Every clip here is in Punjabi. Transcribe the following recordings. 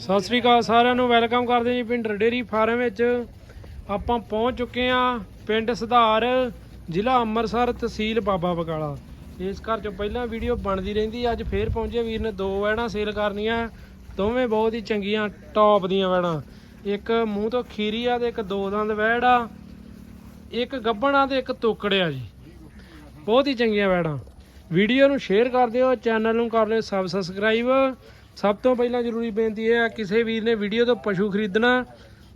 ਸਤਿ ਸ੍ਰੀ ਅਕਾਲ ਸਾਰਿਆਂ ਨੂੰ, ਵੈਲਕਮ ਕਰਦੇ ਜੀ ਪਿੰਡ ਡੇਰੀ ਫਾਰਮ ਵਿੱਚ। ਆਪਾਂ ਪਹੁੰਚ ਚੁੱਕੇ ਆ ਪਿੰਡ ਸੁਧਾਰ, ਜ਼ਿਲ੍ਹਾ ਅੰਮ੍ਰਿਤਸਰ ਤਹਿਸੀਲ ਬਾਬਾ ਬਕਾਲਾ। ਇਸ ਘਰ ਚੋਂ ਪਹਿਲਾਂ ਵੀਡੀਓ ਬਣਦੀ ਰਹਿੰਦੀ ਅੱਜ ਫੇਰ ਪਹੁੰਚੇ ਵੀਰ ਨੇ ਦੋ ਵੈੜਾਂ ਸੇਲ ਕਰਨੀਆਂ, ਦੋਵੇਂ ਬਹੁਤ ਹੀ ਚੰਗੀਆਂ ਟੌਪ ਦੀਆਂ ਵੈੜਾਂ ਇੱਕ ਮੂੰਹ ਤੋਂ ਖੀਰੀ ਆ ਤੇ ਇੱਕ ਦੋ ਦੰਦ ਵੈੜ ਆ, ਇੱਕ ਗੱਬਣ ਆ ਤੇ ਇੱਕ ਤੋਕੜਿਆ ਜੀ। ਬਹੁਤ ਹੀ ਚੰਗੀਆਂ ਵੈੜਾਂ ਵੀਡੀਓ ਨੂੰ ਸ਼ੇਅਰ ਕਰ ਦਿਓ ਚੈਨਲ ਨੂੰ ਕਰ ਲਿਓ ਸਬ ਸਬਸਕ੍ਰਾਈਬ ਸਭ ਤੋਂ ਪਹਿਲਾਂ ਜ਼ਰੂਰੀ ਬੇਨਤੀ ਇਹ ਹੈ ਕਿਸੇ ਵੀਰ ਨੇ ਵੀਡੀਓ ਤੋਂ ਪਸ਼ੂ ਖਰੀਦਣਾ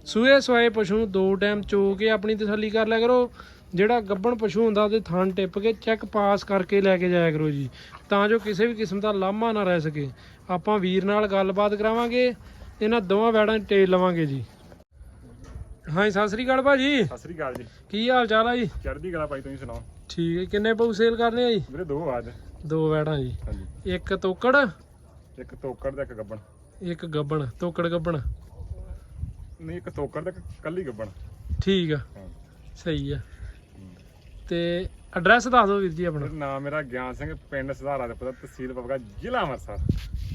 ਸੂਏ ਸਵਾਏ ਪਸ਼ੂ ਨੂੰ ਦੋ ਟਾਈਮ ਚੋ ਕੇ ਆਪਣੀ ਤਸੱਲੀ ਕਰ ਲਿਆ ਕਰੋ। ਜਿਹੜਾ ਗੱਬਣ ਪਸ਼ੂ ਹੁੰਦਾ ਉਹਦੇ ਥਣ ਟਿੱਪ ਕੇ ਚੈੱਕ ਪਾਸ ਕਰਕੇ ਲੈ ਕੇ ਜਾਇਆ ਕਰੋ ਜੀ। ਤਾਂ ਜੋ ਕਿਸੇ ਵੀ ਕਿਸਮ ਦਾ ਲਾਮਾ ਨਾ ਰਹਿ ਸਕੇ। ਆਪਾਂ ਵੀਰ ਨਾਲ ਗੱਲਬਾਤ ਕਰਾਵਾਂਗੇ ਇਹਨਾਂ ਦੋਵਾਂ ਵੈੜਾਂ ਦੀ ਟੇਲ ਲਵਾਂਗੇ ਜੀ। ਹਾਂਜੀ ਸਤਿ ਸ੍ਰੀ ਅਕਾਲ ਭਾਜੀ। ਸਤਿ ਸ੍ਰੀ ਅਕਾਲ ਜੀ। ਕੀ ਹਾਲ ਚਾਲ ਆ ਜੀ? ਚੜ੍ਹਦੀ ਕਲਾ ਭਾਈ ਤੁਸੀਂ ਸੁਣਾਓ? ਠੀਕ ਹੈ ਕਿੰਨੇ ਪਊ ਸੇਲ ਕਰਨੇ ਆ ਜੀ? ਵੀਰੇ ਦੋ ਆਵਾਜ਼ ਦੋ ਵੈੜਾਂ ਜੀ। ਹਾਂਜੀ। ਇੱਕ ਤੋਕੜ ਇੱਕ ਤੋਕੜ ਤੇ ਇੱਕ ਗੱਬਣ। ਇੱਕ ਗੱਬਣ ਤੋਕੜ ਗੱਬਣ। ਨਹੀਂ ਇੱਕ ਤੋਕੜ ਇੱਕ ਕੱਲੀ ਗੱਬਣ। ਠੀਕ ਆ। ਹਾਂ। ਸਹੀ ਆ। ਤੇ ਐਡਰੈਸ ਦੱਸ ਦਿਓ ਵੀਰ ਜੀ ਆਪਣਾ। ਨਾਮ ਮੇਰਾ ਗਿਆਨ ਸਿੰਘ ਪਿੰਡ ਸੁਧਾਰਾ ਦੇ ਪਤਾ ਤਹਿਸੀਲ ਬਬਗਾ ਜ਼ਿਲ੍ਹਾ ਅੰਮ੍ਰਿਤਸਰ।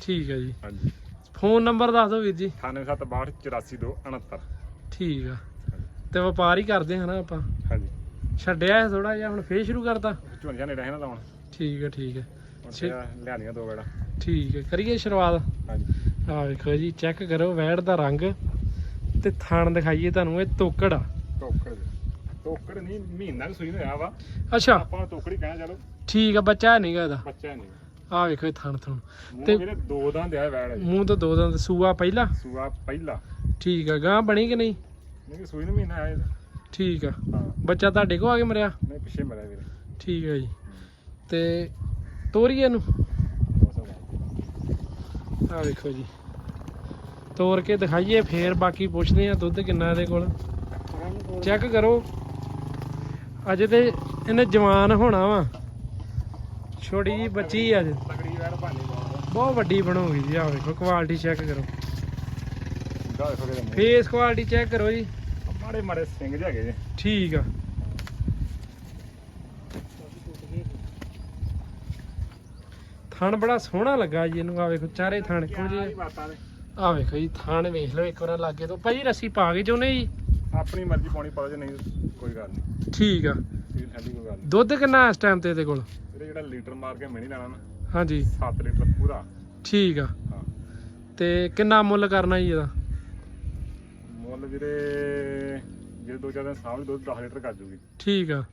ਠੀਕ ਆ ਜੀ। ਹਾਂਜੀ। ਫੋਨ ਨੰਬਰ ਦੱਸ ਦਿਓ ਵੀਰ ਜੀ। 9762842269 ਠੀਕ ਆ। ਤੇ ਵਪਾਰ ਹੀ ਕਰਦੇ ਹਾਂ ਨਾ ਆਪਾਂ। ਹਾਂਜੀ। ਛੱਡਿਆ ਥੋੜਾ ਜਿਹਾ ਹੁਣ ਫੇਰ ਸ਼ੁਰੂ ਕਰਤਾ। ਝੋਨੀਆਂ ਨੇ ਰਹਿਣਾ ਲਾਉਣ। ਠੀਕ ਆ ਠੀਕ ਆ। ਹੁਣ ਛੇ- ਤੇ ਦੋ ਵੇੜਾ। ਠੀਕ ਆ ਕਰੀਏ ਸ਼ੁਰੂਆਤ? ਹਾਂਜੀ। ਆ ਵੇਖੋ ਜੀ ਚੈੱਕ ਕਰੋ ਵੈੜ ਦਾ ਰੰਗ ਤੇ ਥਣ ਦਿਖਾਈਏ ਤੁਹਾਨੂੰ ਇਹ ਤੋਕੜ ਆ। ਤੋਕੜ। ਨਹੀਂ ਮਹੀਨਾ ਕੁ ਸੂਈ ਨੂੰ ਹੋਇਆ ਵਾ। ਅੱਛਾ। ਆਪਾਂ ਤੋਕੜੀ ਕਹਿਣਾ ਚਲੋ। ਠੀਕ ਆ ਬੱਚਾ ਨਹੀਂਗਾ ਇਹਦਾ। ਬੱਚਾ ਨਹੀਂ ਆ ਵੇਖੋ ਇਹ ਥਣ ਥਣ। ਮੂੰਹ ਤੇ- ਵੀਰੇ ਦੋ ਦੰਦ ਆ ਵੈੜ ਜੀ ਮੂੰਹ ਤੋਂ ਦੋ ਦੰਦ ਸੂਆ ਪਹਿਲਾ? ਸੂਆ ਪਹਿਲਾ। ਠੀਕ ਆ ਗਾਂ ਬਣੀ ਕਿ ਨਹੀਂ? ਨਹੀਂ ਸੂਈ ਨੂੰ ਮਹੀਨਾ ਆਇਆ ਇਹਦਾ। ਠੀਕ ਆ। ਹਾਂ। ਬੱਚਾ ਤੁਹਾਡੇ ਕੋ ਆ ਕੇ ਮਰਿਆ? ਨਹੀਂ ਪਿੱਛੇ ਮਰਿਆ ਵੀਰੇ। ਠੀਕ ਹੈ ਜੀ। ਤੇ ਤੋਰੀਏ ਨੂੰ। ਆ ਵੇਖੋ ਜੀ। ਤੋਰ ਕੇ ਦਿਖਾਈਏ ਫੇਰ ਬਾਕੀ ਪੁੱਛਦੇ ਆ ਦੁੱਧ ਕਿੰਨਾ ਇਹਦੇ ਕੋਲ। ਚੈੱਕ ਕਰੋ। ਅਜੇ ਤੇ ਇਹਨੇ ਜਵਾਨ ਹੋਣਾ ਵਾ। ਛੋਟੀ ਜੀ ਬੱਚੀ ਅਜੇ। ਬਹੁਤ ਵੱਡੀ ਬਣੂਗੀ ਜੀ ਆ ਵੇਖੋ ਕੁਆਲਿਟੀ ਚੈੱਕ ਕਰੋ। ਫੇਸ ਕੁਆਲਿਟੀ ਚੈੱਕ ਕਰੋ ਜੀ। ਮਾੜੇ ਮਾੜੇ ਸਿੰਘ ਜਿਹੇ ਹੈਗੇ ਜੀ। ਠੀਕ ਆ। ਥਣ ਬੜਾ ਸੋਹਣਾ ਲੱਗਾ ਜੀ ਇਹਨੂੰ ਆ ਵੇਖੋ ਚਾਰੇ ਥਣ ਇੱਕੋ ਜਿਹੇ ਆ। ਵੇਖੋ ਜੀ ਥਣ ਵੇਖ ਲਓ ਇੱਕ ਵਾਰ ਲਾਗੇ ਤੋਂ। ਭਾਜੀ ਰੱਸੀ ਪਾ ਕੇ ਚਾਹੁੰਦੇ ਜੀ। ਆਪਣੀ ਮਰਜ਼ੀ ਪਾਉਣੀ ਪਾ ਜੇ ਨਹੀਂ ਕੋਈ ਗੱਲ ਨਹੀਂ। ਠੀਕ ਆ। ਠੀਕ ਠੰਡੀ ਕੋਈ ਗੱਲ। ਨਹੀਂ ਦੁੱਧ ਕਿੰਨਾ ਇਸ ਟਾਈਮ ਤੇ ਇਹਦੇ ਕੋਲ? ਵੀਰੇ ਜਿਹੜਾ ਲੀਟਰ ਮਾਰ ਕੇ ਮੈਂ ਨਹੀਂ ਲੈਣਾ ਨਾ ਹਾਂਜੀ। 7 ਲੀਟਰ ਪੂਰਾ। ਠੀਕ ਆ। ਹਾਂ। ਤੇ ਕਿੰਨਾ ਮੁੱਲ ਕਰਨਾ ਜੀ ਇਹਦਾ? ਮੁੱਲ ਵੀਰੇ ਜੇ ਦੋ ਚਾਰ ਦਿਨ ਸਾਹਮਣੇ ਦੁੱਧ 10 ਲੀਟਰ ਕਰ ਜੂਗੀ। ਠੀਕ ਆ।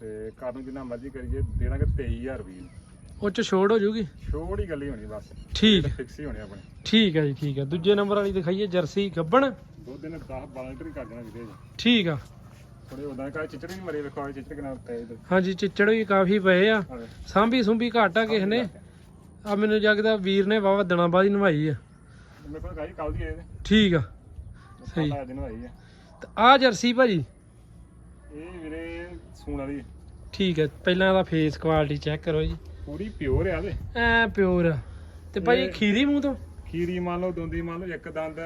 ਤੇ ਘਰ ਨੂੰ ਜਿੰਨਾ ਮਰਜ਼ੀ ਕਰੀਏ ਦੇ ਦਾਂਗੇ 23000 ਰੁਪਏ। ਉਹ ਚ ਛੋੜ ਹੋ ਜੂਗੀ? ਛੋਟੀ ਗੱਲ ਹੀ ਹੋਣੀ ਬਸ। ਠੀਕ। ਫਿਕਸ ਹੀ ਹੋਣੀ ਆਪਣੀ। ਠੀਕ ਆ ਜੀ ਠੀਕ ਆ। ਦੂਜੇ ਨੰਬਰ ਵਾਲੀ ਦਿਖਾਈਏ ਜਰਸੀ ਗੱਬਣ। ਦੁੱਧ ਨੇ 10 12 ਲੀਟਰ ਹੀ ਕਰ ਦੇਣਾ ਵੀਰੇ ਠੀਕ ਆ। ਥੋੜੇ ਉਦਾਂ ਕਾ ਚਿੱਚੜ ਨਹੀਂ ਮਰੇ ਵੇਖੋ ਚਿੱਚੜ ਕਿੰਨਾ ਪਏ ਇਧਰ ਹਾਂਜੀ ਚਿੱਚੜ ਵੀ ਕਾਫੀ ਪਏ ਆ। ਸਾਂਭੀ ਸੁੰਭੀ ਘੱਟ ਆ ਕਿਸ ਨੇ। ਆ। ਮੈਨੂੰ ਜਗਦਾ ਵੀਰ ਨੇ ਵਾਵਾ ਦਿਨਾਂ ਬਾਅਦ ਹੀ ਨਵਾਈ ਆ। ਮੇਰੇ ਕੋਲ ਗਾਈ ਕੱਲ ਦੀ ਇਹਦੇ। ਠੀਕ ਆ। ਸਹੀ। ਤੇ ਆ ਜਰਸੀ ਭਾਜੀ। ਇਹ ਵੀਰੇ ਸੂਣ ਵਾਲੀ ਠੀਕ ਹੈ ਪਹਿਲਾਂ ਇਹਦਾ ਫੇਸ ਕੁਆਲਿਟੀ ਚੈੱਕ ਕਰੋ ਜੀ। ਪੂਰੀ ਪਿਓਰ ਆ ਦੇ ਐ ਪਿਓਰ। ਆ ਤੇ ਭਾਜੀ ਇਹ- ਖੀਰੀ ਮੂੰਹ ਤੋਂ? ਖੀਰੀ ਮੰਨ ਲਓ ਦੋਂਦੀ ਮੰਨ ਲਓ ਇੱਕ ਦੰਦ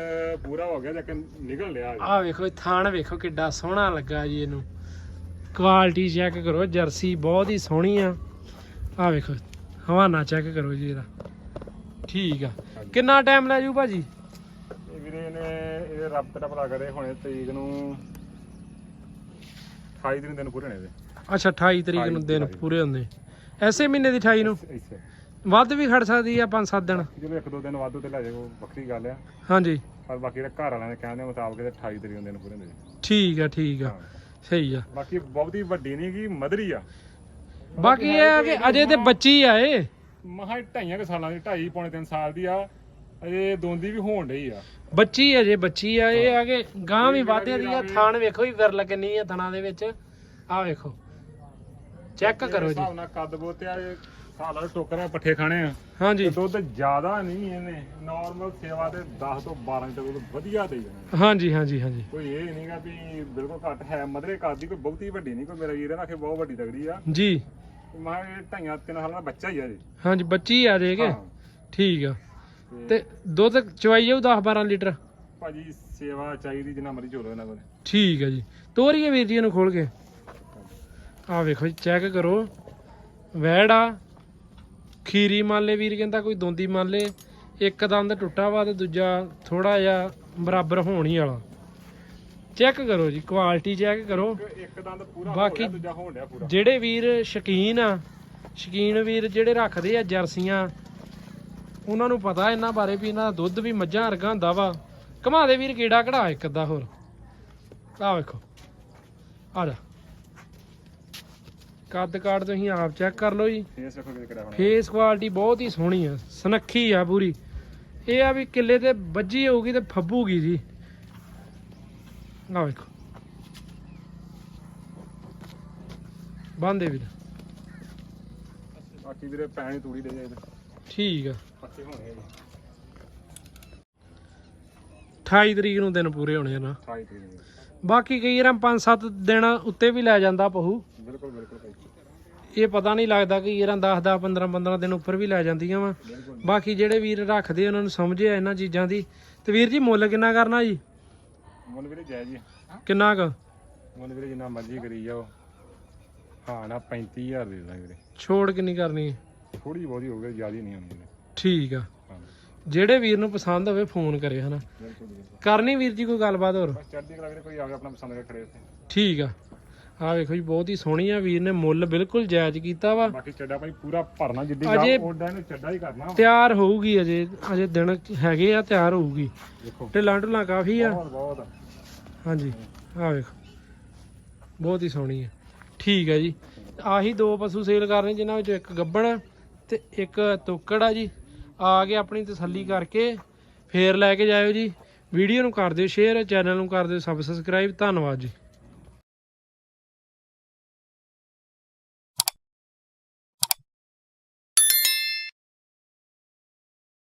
ਪੂਰਾ ਹੋ ਗਿਆ ਜਾਂ ਨਿਕਲ ਲਿਆ ਆ ਵੇਖੋ ਇਹ ਥਾਣ ਵੇਖੋ ਕਿੱਡਾ ਸੋਹਣਾ ਲੱਗਾ ਜੀ ਇਹਨੂੰ। ਕੁਆਲਿਟੀ ਚੈੱਕ ਕਰੋ ਜਰਸੀ ਬਹੁਤ ਹੀ ਸੋਹਣੀ ਆ। ਆ ਵੇਖੋ ਹਵਾਨਾ ਚੈੱਕ ਕਰੋ ਜੀ ਇਹਦਾ। ਠੀਕ ਆ। ਕਿੰਨਾ ਟਾਈਮ ਲੈ ਜੂ ਭਾਜੀ? ਇਹ ਵੀਰੇ ਨੇ ਇਹਦੇ ਰੱਬ ਤੇ ਪਤਾ ਕਰੇ ਹੁਣੇ ਤਰੀਕ ਨੂੰ 28 ਦਿਨ ਦਿਨ ਪੂਰੇ ਨੇ ਇਹਦੇ। ਅੱਛਾ 28 ਤਰੀਕ ਨੂੰ ਦਿਨ ਪੂਰੇ ਹੁੰਦੇ। ਐਸੇ ਮਹੀਨੇ ਦੀ 28 ਨੂੰ? ਇੱਥੇ ਵੱਧ ਵੀ ਖੜ ਸਕਦੀ ਆ 5-7 ਦਿਨ। ਜਦੋਂ ਇੱਕ ਦੋ ਦਿਨ ਵਾਧੂ ਤੇ ਲੈ ਜਾਓ ਵੱਖਰੀ ਗੱਲ ਆ। ਹਾਂਜੀ। ਪਰ ਬਾਕੀ ਦੇ ਘਰ ਵਾਲਿਆਂ ਦੇ ਕਹਿਣ ਦੇ ਮੁਤਾਬਕ ਇਹਦੇ 28 ਤਰੀਕ ਨੂੰ ਦਿਨ ਪੂਰੇ ਨੇ। ਠੀਕ ਆ ਠੀਕ ਆ। ਸਹੀ ਆ। ਬਾਕੀ ਬਹੁਤੀ ਵੱਡੀ ਨਹੀਂ ਕਿ ਮਧਰੀ ਆ। ਬਾਕੀ ਇਹ ਆ ਕਿ ਅਜੇ ਤੇ ਬੱਚੀ ਆ ਇਹ। ਮਹਾ ਢਾਈਆਂ ਕੁ ਸਾਲਾਂ ਦੀ ਢਾਈ ਪੌਣੇ 3 ਸਾਲ ਦੀ ਆ। ਅਜੇ ਦੋਂਦੀ ਵੀ ਹੋਣ ਡਈ ਆ। ਬੱਚੀ ਅਜੇ ਬੱਚੀ ਆ। ਇਹ ਆ ਕਿ ਗਾਂ ਵੀ ਵਾਧੇ ਦੀ ਆ ਥਾਣ ਵੇਖੋ ਵੀ ਵਿਰਲ ਕਿੰਨੀ ਆ ਥਣਾ ਦੇ ਵਿੱਚ। ਆ ਵੇਖੋ। ਚੈੱਕ ਕਰੋ ਜੀ। ਹਿਸਾਬ ਨਾਲ ਕੱਦ ਬੋਤੇ ਆ ਇਹ ਸਾਲਾ ਟੋਕਰਾਂ ਪੱਠੇ ਖਾਣੇ ਆ। ਹਾਂਜੀ। ਤੇ ਦੁੱਧ ਜ਼ਿਆਦਾ ਨਹੀਂ ਇਹਨੇ ਨਾਰਮਲ ਸੇਵਾ ਤੇ 10 ਤੋਂ 12 ਲੀਟਰ ਦੁੱਧ ਵਧੀਆ ਦੇ ਜਾਣਾ ਹਾਂਜੀ ਹਾਂਜੀ ਹਾਂਜੀ। ਕੋਈ ਇਹ ਨਹੀਂਗਾ ਵੀ ਬਿਲਕੁਲ ਘੱਟ ਹੈ ਮਧਰੇ ਕਰਦੀ ਕੋਈ ਬਹੁਤੀ ਵੱਡੀ ਨਹੀਂ ਕੋਈ ਮੇਰਾ ਵੀਰ ਨਾ ਕਿ ਬਹੁਤ ਵੱਡੀ ਤਗੜੀ ਆ। ਜੀ। ਮੈਂ ਇਹ ਢਾਈਆਂ ਤਿੰਨ ਸਾਲਾਂ ਦਾ ਬੱਚਾ ਹੀ ਆ ਜੀ। ਹਾਂਜੀ ਬੱਚੀ ਆ ਜੇ ਕਿ। ਹਾਂ। ਠੀਕ ਆ। ਤੇ ਦੁੱਧ ਚਵਾਈ ਜਾਊ 10 12 ਲੀਟਰ? ਭਾਜੀ ਸੇਵਾ ਚਾਹੀਦੀ ਜਿੰਨਾ ਮਰਜ਼ੀ ਚੋਲੋ ਇਹਨਾਂ ਕੋਲ। ਠੀਕ ਆ ਜੀ। ਤੋਰੀਏ ਵੀਰ ਜੀ ਇਹਨੂੰ ਖੋਲ ਕੇ। ਆ ਵੇਖੋ ਜੀ ਚੈੱਕ ਕਰੋ। ਵੈੜ ਆ। ਖੀਰੀ ਮੰਨ ਲੈ ਵੀਰ ਕਹਿੰਦਾ ਕੋਈ ਦੋਂਦੀ ਮੰਨ ਲੈ ਇੱਕ ਦੰਦ ਟੁੱਟਾ ਵਾ ਤੇ ਦੂਜਾ ਥੋੜਾ ਜਿਹਾ ਬਰਾਬਰ ਹੋਣ ਹੀ ਵਾਲਾ। ਚੈੱਕ ਕਰੋ ਜੀ ਕੁਆਲਿਟੀ ਚੈੱਕ ਕਰੋ। ਇੱਕ- ਦੰਦ ਪੂਰਾ ਬਾਕੀ- ਦੂਜਾ ਹੋਣ ਡਿਆ ਪੂਰਾ। ਜਿਹੜੇ ਵੀਰ ਸ਼ਕੀਨ ਆ ਸ਼ਕੀਨ ਵੀਰ ਜਿਹੜੇ ਰੱਖਦੇ ਆ ਜਰਸੀਆਂ ਉਹਨਾਂ ਨੂੰ ਪਤਾ ਇਹਨਾਂ ਬਾਰੇ ਵੀ ਇਹਨਾਂ ਦਾ ਦੁੱਧ ਵੀ ਮੱਝਾਂ ਵਰਗਾ ਹੁੰਦਾ ਵਾ। ਘਮਾ ਦੇ ਵੀਰ ਕੀੜਾ ਕਢਾ ਇੱਕ ਅੱਧਾ ਹੋਰ। ਆ ਵੇਖੋ। ਆ ਜਾ। ਕੱਦ ਕਾੜ ਤੁਸੀਂ ਆਪ ਚੈੱਕ ਕਰ ਲਓ ਜੀ। ਫੇਸ ਵੇਖੋ ਕਿਤੇ ਕਰਿਆ ਹੋਣਾ ਫੇਸ ਕੁਆਲਿਟੀ ਬਹੁਤ ਹੀ ਸੋਹਣੀ ਆ ਸੁਨੱਖੀ ਆ ਪੂਰੀ। ਇਹ ਆ ਵੀ ਕਿੱਲੇ ਤੇ ਵੱਜੀ ਹੋਊਗੀ ਤੇ ਫੱਬੂਗੀ ਜੀ। ਆ ਵੇਖੋ। ਬੰਦੇ ਵੀਰ। ਬਾਕੀ ਵੀਰੇ ਪੈਣੀ ਤੂੜੀ ਦੇ ਜਾਏ ਠੀਕ ਆ। ਪੱਕੇ ਹੋਣੇ ਆ ਜੀ। 28 ਤਰੀਕ ਨੂੰ ਦਿਨ ਪੂਰੇ ਹੋਣੇ ਆ ਨਾ। 28 ਤਰੀਕ ਨੂੰ। ਬਾਕੀ ਕਈ ਵਾਰ 5-7 ਦਿਨ ਉੱਤੇ ਵੀ ਲੈ ਜਾਂਦਾ ਪਹੂ। ਬਿਲਕੁਲ ਬਿਲਕੁਲ ਭਾਈ ਇਹ ਪਤਾ ਨਹੀਂ ਲੱਗਦਾ ਕਿ ਯਾਰਾਂ 10 10 15 15 ਦਿਨ ਉੱਪਰ ਵੀ ਲੈ ਜਾਂਦੀਆਂ ਵਾ। ਬਾਕੀ ਜਿਹੜੇ ਵੀਰ ਰੱਖਦੇ ਉਹਨਾਂ ਨੂੰ ਸਮਝ ਆ ਇਹਨਾਂ ਚੀਜ਼ਾਂ ਦੀ। ਤੇ ਵੀਰ ਜੀ ਮੁੱਲ ਕਿੰਨਾ ਕਰਨਾ ਜੀ? ਮੁੱਲ ਵੀਰੇ ਜਾਇਜ਼ ਜੀ। ਕਿੰਨਾ ਕੁ? ਮੁੱਲ ਵੀਰੇ ਜਿੰਨਾ ਮਰਜ਼ੀ ਕਰੀ ਜਾਓ। ਹਾਂ ਨਾ 35000 ਦੇ ਦਾਂਗੇ ਵੀਰੇ। ਛੋੜ ਕਿੰਨੀ ਕਰਨੀ ਹੈ? ਥੋੜੀ ਬਹੁਤੀ ਹੋ ਗਈ ਜ਼ਿਆਦਾ ਨਹੀਂ ਹੁੰਦੀ ਠੀਕ ਆ। ਜਿਹੜੇ ਵੀਰ ਨੂੰ ਪਸੰਦ ਹੋਵੇ ਫੋਨ ਕਰੇ ਹਨਾ। ਕਰਨੀ ਵੀਰ ਜੀ ਕੋਈ ਗੱਲਬਾਤ ਹੋਰ? ਚੜ੍ਹਦੀ ਕਲਾ ਵੀਰੇ ਕੋਈ ਆਵੇ ਆਪਣਾ ਪਸੰਦ ਕਰਕੇ ਖੜੇ ਉੱਥੇ ਠੀਕ ਆ। ਆ ਵੇਖੋ ਜੀ ਬਹੁਤ ਹੀ ਸੋਹਣੀ ਆ ਵੀਰ ਨੇ ਮੁੱਲ ਬਿਲਕੁਲ ਜਾਇਜ਼ ਕੀਤਾ ਵਾ। ਬਾਕੀ ਚੱਡਾ ਭਾਈ ਪੂਰਾ ਭਰਨਾ ਜਿੱਦੀ ਅਜੇ- ਜਾ ਉਹਦਾ ਇਹਨੂੰ ਚੱਡਾ ਹੀ ਕਰਨਾ ਤਿਆਰ ਹੋਊਗੀ ਅਜੇ ਅਜੇ ਦਿਨ ਹੈਗੇ ਆ ਤਿਆਰ ਹੋਊਗੀ। ਦੇਖੋ। ਢਿੱਲਾਂ ਢੁੱਲਾਂ ਕਾਫੀ ਆ। ਬਹੁਤ ਬਹੁਤ। ਹਾਂਜੀ ਆ ਵੇਖੋ। ਬਹੁਤ ਹੀ ਸੋਹਣੀ ਹੈ ਠੀਕ ਹੈ ਜੀ। ਆਹੀ ਦੋ ਪਸ਼ੂ ਸੇਲ ਕਰਨੇ ਜਿਨ੍ਹਾਂ ਵਿੱਚੋਂ ਇੱਕ ਗੱਬਣ ਹੈ ਤੇ ਇੱਕ ਤੋਕੜ ਆ ਜੀ। ਆ ਕੇ ਆਪਣੀ ਤਸੱਲੀ ਕਰਕੇ। ਫੇਰ ਲੈ ਕੇ ਜਾਇਓ ਜੀ। ਵੀਡੀਓ ਨੂੰ ਕਰ ਦਿਓ ਸ਼ੇਅਰ ਚੈਨਲ ਨੂੰ ਕਰ ਦਿਓ। ਸਬਸਕ੍ਰਾਈਬ। ਧੰਨਵਾਦ ਜੀ।